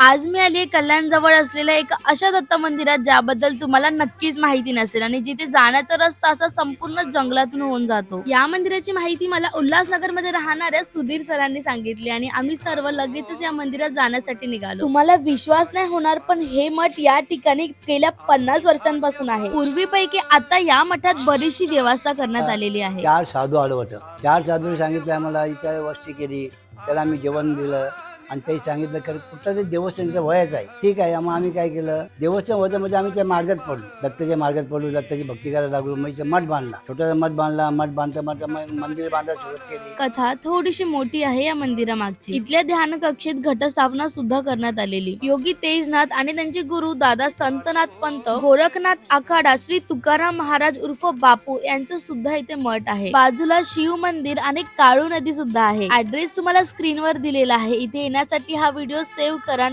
आज मी आली कल्याण जवळ असलेल्या एका अशा दत्त मंदिरात ज्याबद्दल तुम्हाला नक्कीच माहिती नसेल आणि जिथे जाण्याचा रस्ता असा संपूर्ण जंगलातून होऊन जातो. या मंदिराची माहिती मला उल्हासनगरमध्ये राहणाऱ्या सुधीर सरांनी सांगितली आणि आम्ही सर्व लगेचच या मंदिरात जाण्यासाठी निघालो. तुम्हाला विश्वास नाही होणार पण हे मठ या ठिकाणी गेल्या पन्नास वर्षांपासून आहे. पूर्वीपैकी आता या मठात बरीचशी व्यवस्था करण्यात आलेली आहे. चार साधू आलं होतं. चार साधूने सांगितलं आम्हाला इथं वस्ती केली त्याला आम्ही जेवण दिलं आणि ते सांगितलं खरं कुठं ते देवस्थानचं वयाचं आहे. ठीक आहे मग आम्ही काय केलं? देवस्थान वयामध्ये म्हणजे आम्ही त्या मार्गात पडलो. दत्ताच्या मार्गात पडलो दत्ताची भक्ती करायला लागलो मग मठ बांधला. छोटासा मठ बांधला मठ बांधता बांधता मंदिर बांधायला सुरुवात केली. कथा थोडीशी मोठी आहे या मंदिरामागची. इथल्या ध्यान कक्षेत घटस्थापना सुद्धा करण्यात आलेली. योगी तेजनाथ आणि त्यांचे गुरु दादा संतनाथ पंत गोरखनाथ आखाडा श्री तुकाराम महाराज उर्फ बापू यांचं सुद्धा इथे मठ आहे. बाजूला शिव मंदिर आणि काळू नदी सुद्धा आहे. ऍड्रेस तुम्हाला स्क्रीनवर दिलेला आहे. इथे येण्यासाठी हा व्हिडिओ सेव्ह करा आणि